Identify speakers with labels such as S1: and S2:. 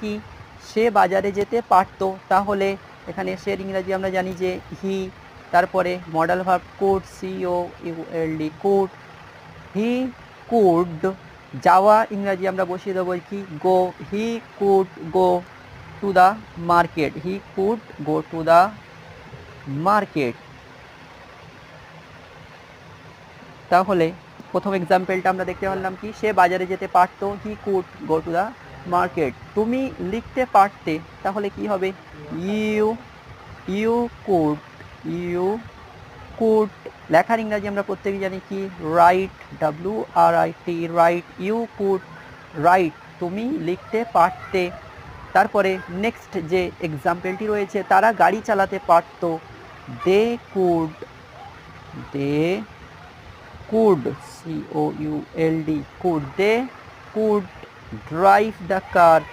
S1: কি? সে বাজারে যেতে পারতো। তাহলে এখানে সের ইংরাজি আমরা জানি যে হি তারপরে modal verb could C O U L D could he could যাওয়া ইংরাজি আমরা বসিয়ে দেবো কি? Go he could go to the market he could go to the market তাহলে প্রথম এক্সাম্পলটা আমরা দেখতে পারলাম কি? সে বাজারে যেতে পারতো he could go to the market তুমি লিখতে পারতে, তাহলে কি হবে? You you could you could. লেখার ইংরাজি আমরা প্রত্যেকে জানি কি? Write W R I T, write, you could, write, তুমি লিখতে পারতে। তারপরে নেক্সট যে এক্সাম্পলটি রয়েছে, তারা গাড়ি চালাতে পারতো। They could, they could c o u l d could they could drive the car